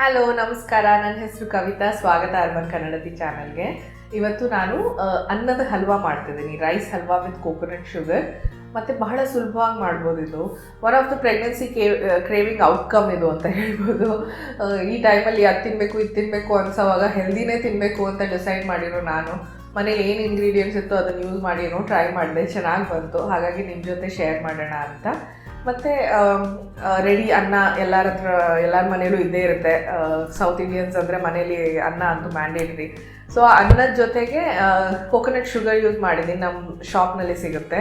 Hello ನಮಸ್ಕಾರ. ನನ್ನ ಹೆಸರು ಕವಿತಾ. ಸ್ವಾಗತ ಅರ್ಬನ್ ಕನ್ನಡತಿ ಚಾನಲ್ಗೆ. ಇವತ್ತು ನಾನು ಅನ್ನದ ಹಲ್ವಾ ಮಾಡ್ತಿದ್ದೀನಿ. Rice halwa with coconut sugar. ಮತ್ತು ಬಹಳ ಸುಲಭವಾಗಿ ಮಾಡ್ಬೋದು ಇದು. One of the pregnancy craving outcome ಇದು ಅಂತ ಹೇಳ್ಬೋದು. ಈ ಟೈಮಲ್ಲಿ ಅದು ತಿನ್ನಬೇಕು ಇದು ತಿನ್ನಬೇಕು ಅನ್ಸೋವಾಗ ಹೆಲ್ದಿನೇ ತಿನ್ನಬೇಕು ಅಂತ ಡಿಸೈಡ್ ಮಾಡಿರೋ ನಾನು. ಮನೇಲಿ ಏನು ಇಂಗ್ರೀಡಿಯೆಂಟ್ಸ್ ಇತ್ತು ಅದನ್ನು ಯೂಸ್ ಮಾಡಿ ಏನೋ ಟ್ರೈ ಮಾಡಿದೆ. ಚೆನ್ನಾಗಿ ಬಂತು. ಹಾಗಾಗಿ ನಿಮ್ಮ ಜೊತೆ ಶೇರ್ ಮಾಡೋಣ ಅಂತ. ಮತ್ತು ರೆಡಿ ಅನ್ನ ಎಲ್ಲರ ಹತ್ರ, ಎಲ್ಲರ ಮನೇಲೂ ಇದ್ದೇ ಇರುತ್ತೆ. ಸೌತ್ ಇಂಡಿಯನ್ಸ್ ಅಂದರೆ ಮನೇಲಿ ಅನ್ನ ಅಂತೂ ಮ್ಯಾಂಡೇಟ್ರಿ ಸೊ ಅನ್ನದ ಜೊತೆಗೆ ಕೋಕೋನಟ್ ಶುಗರ್ ಯೂಸ್ ಮಾಡಿದ್ದೀನಿ. ನಮ್ಮ ಶಾಪ್ನಲ್ಲಿ ಸಿಗುತ್ತೆ.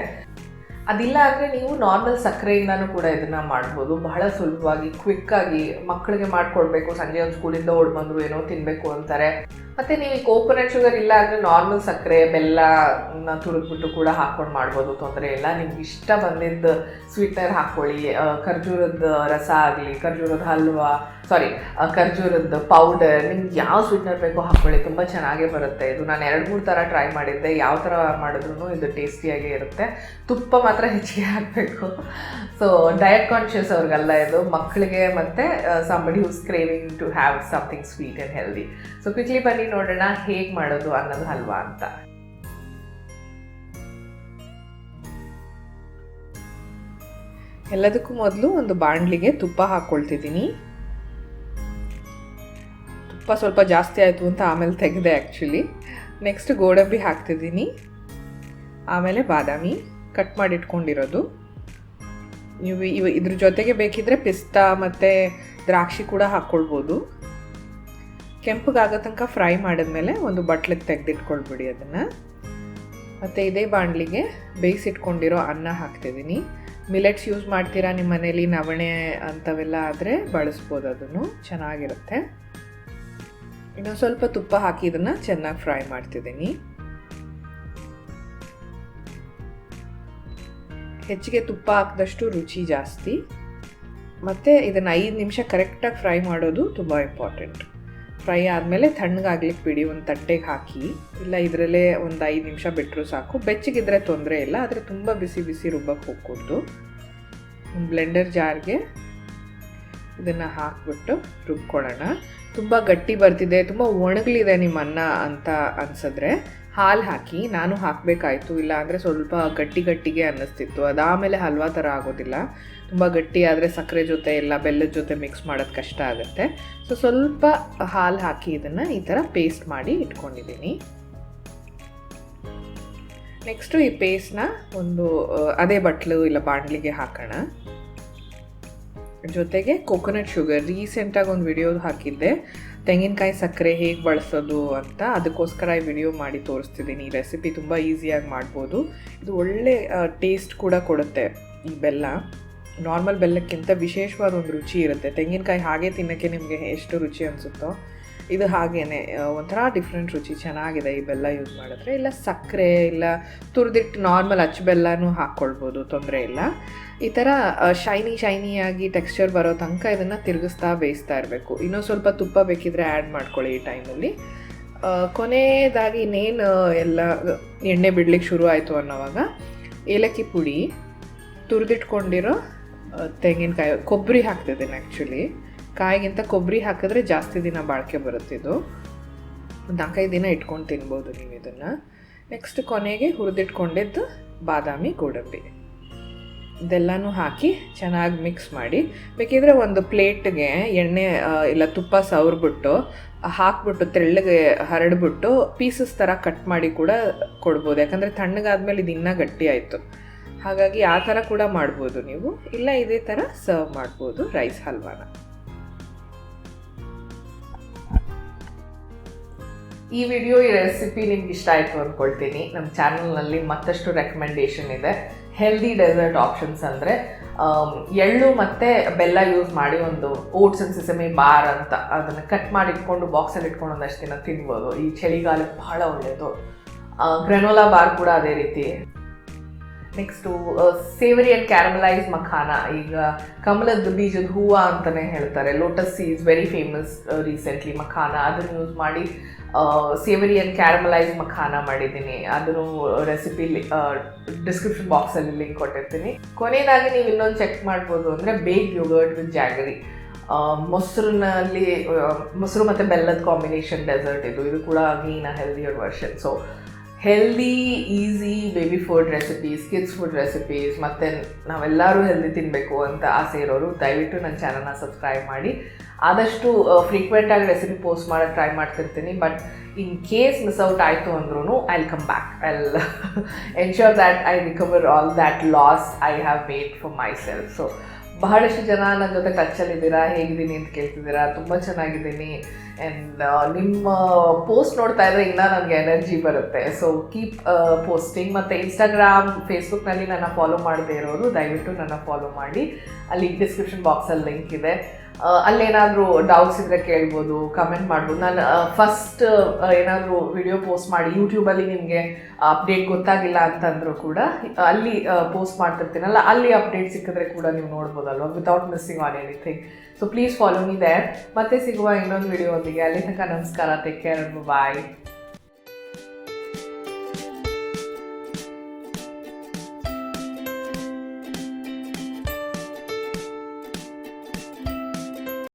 ಅದಿಲ್ಲ ಅಂದರೆ ನೀವು ನಾರ್ಮಲ್ ಸಕ್ಕರೆಯಿಂದನೂ ಕೂಡ ಇದನ್ನು ಮಾಡ್ಬೋದು. ಬಹಳ ಸುಲಭವಾಗಿ ಕ್ವಿಕ್ಕಾಗಿ ಮಕ್ಕಳಿಗೆ ಮಾಡಿಕೊಡ್ಬೇಕು. ಸಂಜೆ ಒಂದು ಸ್ಕೂಲಿಂದ ಓಡ್ ಬಂದರು ಏನೋ ತಿನ್ನಬೇಕು ಅಂತಾರೆ. ಮತ್ತು ನೀವು ಈ ಕೋಕೋನಟ್ ಶುಗರ್ ಇಲ್ಲ ಅಂದರೆ ನಾರ್ಮಲ್ ಸಕ್ಕರೆ, ಬೆಲ್ಲ ತುರಿದ್ಬಿಟ್ಟು ಕೂಡ ಹಾಕ್ಕೊಂಡು ಮಾಡ್ಬೋದು, ತೊಂದರೆ ಇಲ್ಲ. ನಿಮ್ಗೆ ಇಷ್ಟ ಬಂದಿದ್ದು ಸ್ವೀಟ್ನರ್ ಹಾಕ್ಕೊಳ್ಳಿ ಖರ್ಜೂರದ ರಸ ಆಗಲಿ, ಖರ್ಜೂರದ ಹಲ್ವಾ ಸಾರಿ ಖರ್ಜೂರದ ಪೌಡರ್ ನಿಮ್ಗೆ ಯಾವ ಸ್ವೀಟ್ನರ್ ಬೇಕೋ ಹಾಕ್ಕೊಳ್ಳಿ ತುಂಬ ಚೆನ್ನಾಗೇ ಬರುತ್ತೆ ಇದು. ನಾನು ಎರಡು, ಮೂರು ಥರ ಟ್ರೈ ಮಾಡಿದ್ದೆ. ಯಾವ ಥರ ಮಾಡಿದ್ರು ಇದು ಟೇಸ್ಟಿಯಾಗೇ ಇರುತ್ತೆ. ತುಪ್ಪ ಮಾತ್ರ ಹೆಚ್ಚಿಗೆ ಹಾಕಬೇಕು. ಸೊ ಡಯಟ್ ಕಾನ್ಷಿಯಸ್ ಅವ್ರಿಗೆಲ್ಲ ಇದು. ಮಕ್ಕಳಿಗೆ ಮತ್ತು somebody who's craving to have something sweet and healthy so quickly ಬನ್ನಿ. ನೋಡೋಣ ಹೇಗೆ ಮಾಡೋದು ಅನ್ನೋದು ಹಲ್ವಾ ಅಂತ. ಎಲ್ಲದಕ್ಕೂ ಮೊದಲು ಒಂದು ಬಾಣಲಿಗೆ ತುಪ್ಪ ಹಾಕ್ಕೊಳ್ತಿದ್ದೀನಿ ತುಪ್ಪ ಸ್ವಲ್ಪ ಜಾಸ್ತಿ ಆಯಿತು ಅಂತ ಆಮೇಲೆ ತೆಗೆದೆ ಆ್ಯಕ್ಚುಲಿ ನೆಕ್ಸ್ಟ್ ಗೋಡಂಬಿ ಹಾಕ್ತಿದ್ದೀನಿ. ಆಮೇಲೆ ಬಾದಾಮಿ ಕಟ್ ಮಾಡಿ ಇಟ್ಕೊಂಡಿರೋದು ನೀವು ಇವ ಇದ್ರ ಜೊತೆಗೆ ಬೇಕಿದ್ರೆ ಪಿಸ್ತಾ ಮತ್ತು ದ್ರಾಕ್ಷಿ ಕೂಡ ಹಾಕ್ಕೊಳ್ಬೋದು ಕೆಂಪಗಾಗೋ ತನಕ ಫ್ರೈ ಮಾಡಿದ್ಮೇಲೆ ಒಂದು ಬಟ್ಲಿಗೆ ತೆಗೆದಿಟ್ಕೊಳ್ಬಿಡಿ ಅದನ್ನು. ಮತ್ತು ಇದೇ ಬಾಣಲಿಗೆ ಬೇಯಿಸಿಟ್ಕೊಂಡಿರೋ ಅನ್ನ ಹಾಕ್ತಿದ್ದೀನಿ ಮಿಲೆಟ್ಸ್ ಯೂಸ್ ಮಾಡ್ತೀರಾ ನಿಮ್ಮ ಮನೇಲಿ ನವಣೆ ಅಂಥವೆಲ್ಲ ಆದರೆ ಬಳಸ್ಬೋದು ಅದನ್ನು, ಚೆನ್ನಾಗಿರುತ್ತೆ. ಇನ್ನು ಸ್ವಲ್ಪ ತುಪ್ಪ ಹಾಕಿ ಇದನ್ನು ಚೆನ್ನಾಗಿ ಫ್ರೈ ಮಾಡ್ತಿದ್ದೀನಿ ಹೆಚ್ಚಿಗೆ ತುಪ್ಪ ಹಾಕಿದಷ್ಟು ರುಚಿ ಜಾಸ್ತಿ. ಮತ್ತು ಇದನ್ನು ಐದು ನಿಮಿಷ ಕರೆಕ್ಟಾಗಿ ಫ್ರೈ ಮಾಡೋದು ತುಂಬ ಇಂಪಾರ್ಟೆಂಟ್ ಫ್ರೈ ಆದಮೇಲೆ ತಣ್ಣಗಾಗ್ಲಿಕ್ಕೆ ಬಿಡಿ ಒಂದು ತಟ್ಟೆಗೆ ಹಾಕಿ, ಇಲ್ಲ ಇದರಲ್ಲೇ ಒಂದು ಐದು ನಿಮಿಷ ಬಿಟ್ಟರು ಸಾಕು. ಬೆಚ್ಚಗಿದ್ರೆ ತೊಂದರೆ ಇಲ್ಲ, ಆದರೆ ತುಂಬ ಬಿಸಿ ಬಿಸಿ ರುಬ್ಬಕ್ಕೆ ಹೋಗ್ಕೊಡ್ದು. ಬ್ಲೆಂಡರ್ ಜಾರ್ಗೆ ಇದನ್ನು ಹಾಕ್ಬಿಟ್ಟು ರುಬ್ಕೊಳ್ಳೋಣ. ತುಂಬ ಗಟ್ಟಿ ಬರ್ತಿದೆ, ತುಂಬ ಒಣಗಲಿದೆ ನಿಮ್ಮ ಅನ್ನ ಅಂತ ಅನಿಸಿದ್ರೆ ಹಾಲು ಹಾಕಿ, ನಾನು ಹಾಕಬೇಕಾಯ್ತು, ಇಲ್ಲ ಅಂದರೆ ಸ್ವಲ್ಪ ಗಟ್ಟಿ ಗಟ್ಟಿಗೆ ಅನ್ನಿಸ್ತಿತ್ತು. ಅದಾದಮೇಲೆ ಹಲ್ವಾ ಥರ ಆಗೋದಿಲ್ಲ. ತುಂಬ ಗಟ್ಟಿ ಆದರೆ ಸಕ್ಕರೆ ಜೊತೆ ಎಲ್ಲ ಬೆಲ್ಲದ ಜೊತೆ ಮಿಕ್ಸ್ ಮಾಡೋದು ಕಷ್ಟ ಆಗುತ್ತೆ. ಸೊ ಸ್ವಲ್ಪ ಹಾಲು ಹಾಕಿ ಇದನ್ನು ಈ ಥರ ಪೇಸ್ಟ್ ಮಾಡಿ ಇಟ್ಕೊಂಡಿದ್ದೀನಿ. ನೆಕ್ಸ್ಟು ಈ ಪೇಸ್ಟ್ನ ಒಂದು, ಅದೇ ಬಟ್ಲು ಇಲ್ಲ, ಬಾಣಲಿಗೆ ಹಾಕೋಣ. ಜೊತೆಗೆ ಕೋಕೋನಟ್ ಶುಗರ್ ರೀಸೆಂಟಾಗಿ ಒಂದು ವಿಡಿಯೋ ಹಾಕಿದ್ದೆ. ತೆಂಗಿನಕಾಯಿ ಸಕ್ಕರೆ ಹೇಗೆ ಬಳಸೋದು ಅಂತ. ಅದಕ್ಕೋಸ್ಕರ ಈ ವಿಡಿಯೋ ಮಾಡಿ ತೋರಿಸ್ತಿದ್ದೀನಿ. ಈ ರೆಸಿಪಿ ತುಂಬ ಈಸಿಯಾಗಿ ಮಾಡ್ಬೋದು. ಇದು ಒಳ್ಳೆ ಟೇಸ್ಟ್ ಕೂಡ ಕೊಡುತ್ತೆ ಈ ಬೆಲ್ಲ. ನಾರ್ಮಲ್ ಬೆಲ್ಲಕ್ಕಿಂತ ವಿಶೇಷವಾದ ಒಂದು ರುಚಿ ಇರುತ್ತೆ. ತೆಂಗಿನಕಾಯಿ ಹಾಗೆ ತಿನ್ನೋಕ್ಕೆ ನಿಮಗೆ ಎಷ್ಟು ರುಚಿ ಅನಿಸುತ್ತೋ ಇದು ಹಾಗೇ ಒಂಥರ ಡಿಫ್ರೆಂಟ್ ರುಚಿ, ಚೆನ್ನಾಗಿದೆ ಈ ಬೆಲ್ಲ ಯೂಸ್ ಮಾಡಿದ್ರೆ. ಇಲ್ಲ ಸಕ್ಕರೆ, ಇಲ್ಲ ತುರಿದಿಟ್ಟು ನಾರ್ಮಲ್ ಅಚ್ಚು ಬೆಲ್ಲನೂ ಹಾಕ್ಕೊಳ್ಬೋದು, ತೊಂದರೆ ಇಲ್ಲ. ಈ ಥರ ಶೈನಿ ಶೈನಿಯಾಗಿ ಟೆಕ್ಸ್ಚರ್ ಬರೋ ತನಕ ಇದನ್ನು ತಿರುಗಿಸ್ತಾ ಬೇಯಿಸ್ತಾ ಇರಬೇಕು. ಇನ್ನೂ ಸ್ವಲ್ಪ ತುಪ್ಪ ಬೇಕಿದ್ರೆ ಆ್ಯಡ್ ಮಾಡ್ಕೊಳ್ಳಿ ಈ ಟೈಮಲ್ಲಿ ಕೊನೆಯದಾಗಿ ಇನ್ನೇನು, ಎಲ್ಲ, ಎಣ್ಣೆ ಬಿಡ್ಲಿಕ್ಕೆ ಶುರು ಆಯಿತು ಅನ್ನೋವಾಗ, ಏಲಕ್ಕಿ ಪುಡಿ, ತುರಿದಿಟ್ಕೊಂಡಿರೋ ತೆಂಗಿನಕಾಯಿ, ಕೊಬ್ಬರಿ ಹಾಕ್ತಿದ್ದೀನಿ ಆ್ಯಕ್ಚುಲಿ ಕಾಯಿಗಿಂತ ಕೊಬ್ಬರಿ ಹಾಕಿದ್ರೆ ಜಾಸ್ತಿ ದಿನ ಬಾಳಿಕೆ ಬರುತ್ತೆ ಇದು. ಒಂದು ನಾಲ್ಕೈದು ದಿನ ಇಟ್ಕೊಂಡು ತಿನ್ಬೋದು ನೀವು ಇದನ್ನು. ನೆಕ್ಸ್ಟ್ ಕೊನೆಗೆ ಹುರಿದಿಟ್ಕೊಂಡಿದ್ದು ಬಾದಾಮಿ ಗೋಡಂಬಿ. ಇದೆಲ್ಲನೂ ಹಾಕಿ ಚೆನ್ನಾಗಿ ಮಿಕ್ಸ್ ಮಾಡಿ. ಬೇಕಿದ್ರೆ ಒಂದು ಪ್ಲೇಟ್ಗೆ ಎಣ್ಣೆ ಇಲ್ಲ ತುಪ್ಪ ಸವರ್ಬಿಟ್ಟು ಹಾಕ್ಬಿಟ್ಟು ತೆಳ್ಳಗೆ ಹರಡ್ಬಿಟ್ಟು ಪೀಸಸ್ ಥರ ಕಟ್ ಮಾಡಿ ಕೂಡ ಕೊಡ್ಬೋದು. ಯಾಕಂದರೆ ತಣ್ಣಗಾದ್ಮೇಲೆ ಇದು ಇನ್ನೂ ಗಟ್ಟಿ ಆಯಿತು. ಹಾಗಾಗಿ ಆ ಥರ ಕೂಡ ಮಾಡ್ಬೋದು ನೀವು. ಇಲ್ಲ ಇದೇ ಥರ ಸರ್ವ್ ಮಾಡ್ಬೋದು ರೈಸ್ ಹಲ್ವಾನ. ಈ ವಿಡಿಯೋ ಈ ರೆಸಿಪಿ ನಿಮ್ಗೆ ಇಷ್ಟ ಆಯಿತು ಅಂದ್ಕೊಳ್ತೀನಿ ನಮ್ಮ ಚಾನಲ್ನಲ್ಲಿ ಮತ್ತಷ್ಟು ರೆಕಮೆಂಡೇಶನ್ ಇದೆ. ಹೆಲ್ದಿ ಡೆಸರ್ಟ್ ಆಪ್ಷನ್ಸ್ ಅಂದರೆ ಎಳ್ಳು ಮತ್ತು ಬೆಲ್ಲ ಯೂಸ್ ಮಾಡಿ ಒಂದು ಓಟ್ಸ್ ಅಂಡ್ ಸಿಸಮಿ ಬಾರ್ ಅಂತ ಅದನ್ನು ಕಟ್ ಮಾಡಿ ಇಟ್ಕೊಂಡು ಬಾಕ್ಸಲ್ಲಿ ಇಟ್ಕೊಂಡು ಒಂದಷ್ಟು ದಿನ ತಿನ್ಬೋದು. ಈ ಚಳಿಗಾಲಕ್ಕೆ ಬಹಳ ಒಳ್ಳೆಯದು ಗ್ರೆನೋಲಾ ಬಾರ್ ಕೂಡ ಅದೇ ರೀತಿ. Next savoury and caramelise makhana ಈಗ ಕಮಲದ ಬೀಜದ ಹೂವು ಅಂತಲೇ ಹೇಳ್ತಾರೆ. Lotus is very famous recently makhana ಅದನ್ನು ಯೂಸ್ ಮಾಡಿ ಸೇವರಿ ಆ್ಯಂಡ್ ಕ್ಯಾರಮಲೈಸ್ ಮಖಾನ ಮಾಡಿದ್ದೀನಿ. ಅದನ್ನು ರೆಸಿಪಿ ಡಿಸ್ಕ್ರಿಪ್ಷನ್ ಬಾಕ್ಸಲ್ಲಿ ಲಿಂಕ್ ಕೊಟ್ಟಿರ್ತೀನಿ. ಕೊನೆಯದಾಗಿ ನೀವು ಇನ್ನೊಂದು ಚೆಕ್ ಮಾಡ್ಬೋದು ಅಂದರೆ ಬೇಗ್ ಯೋಗರ್ಟ್ ವಿತ್ ಜಾಗರಿ ಮೊಸರಿನಲ್ಲಿ ಮೊಸರು ಮತ್ತು ಬೆಲ್ಲದ ಕಾಂಬಿನೇಷನ್ ಡೆಸರ್ಟ್ ಇದು. ಇದು ಕೂಡ again healthier version so healthy easy baby food recipes kids food recipes ಮತ್ತು ನಾವೆಲ್ಲರೂ ಹೆಲ್ದಿ ತಿನ್ನಬೇಕು ಅಂತ ಆಸೆ ಇರೋರು, ದಯವಿಟ್ಟು ನನ್ನ ಚಾನಲ್ನ ಸಬ್ಸ್ಕ್ರೈಬ್ ಮಾಡಿ. ಆದಷ್ಟು ಫ್ರೀಕ್ವೆಂಟಾಗಿ ರೆಸಿಪಿ ಪೋಸ್ಟ್ ಮಾಡೋಕ್ಕೆ ಟ್ರೈ ಮಾಡ್ತಿರ್ತೀನಿ but in case miss out ಆಯಿತು ಅಂದ್ರೂ I come back I ensure that I recover all that loss I have made for myself so ಬಹಳಷ್ಟು ಜನ ನನ್ನ ಜೊತೆ ಟಚ್ಚಲ್ಲಿದ್ದೀರಾ ಹೇಗಿದ್ದೀನಿ ಅಂತ ಕೇಳ್ತಿದ್ದೀರಾ? ತುಂಬ ಚೆನ್ನಾಗಿದ್ದೀನಿ. ಆ್ಯಂಡ್ ನಿಮ್ಮ ಪೋಸ್ಟ್ ನೋಡ್ತಾ ಇದ್ರೆ ಇನ್ನೂ ನನಗೆ ಎನರ್ಜಿ ಬರುತ್ತೆ. ಸೊ ಕೀಪ್ ಪೋಸ್ಟಿಂಗ್ ಮತ್ತು ಇನ್ಸ್ಟಾಗ್ರಾಮ್ ಫೇಸ್ಬುಕ್ನಲ್ಲಿ ನನ್ನ ಫಾಲೋ ಮಾಡದೇ ಇರೋರು, ದಯವಿಟ್ಟು ನನ್ನ ಫಾಲೋ ಮಾಡಿ. ಅಲ್ಲಿ ಡಿಸ್ಕ್ರಿಪ್ಷನ್ ಬಾಕ್ಸಲ್ಲಿ ಲಿಂಕ್ ಇದೆ. ಅಲ್ಲೇನಾದರೂ ಡೌಟ್ಸ್ ಇದ್ದರೆ ಕೇಳ್ಬೋದು ಕಮೆಂಟ್ ಮಾಡ್ಬೋದು. ನಾನು ಫಸ್ಟ್ ಏನಾದರೂ ವಿಡಿಯೋ ಪೋಸ್ಟ್ ಮಾಡಿ ಯೂಟ್ಯೂಬಲ್ಲಿ ನಿಮಗೆ ಅಪ್ಡೇಟ್ ಗೊತ್ತಾಗಿಲ್ಲ ಅಂತಂದರೂ ಕೂಡ, ಅಲ್ಲಿ ಪೋಸ್ಟ್ ಮಾಡ್ತಿರ್ತೀನಲ್ಲ, ಅಲ್ಲಿ ಅಪ್ಡೇಟ್ ಸಿಕ್ಕಿದ್ರೆ ಕೂಡ ನೀವು ನೋಡ್ಬೋದಲ್ವ without missing on anything so please follow me there ಮತ್ತೆ ಸಿಗುವ ಇನ್ನೊಂದು ವಿಡಿಯೋ ಒಂದಿಗೆ. ಅಲ್ಲಿ ತನಕ ನಮಸ್ಕಾರ. Take care bye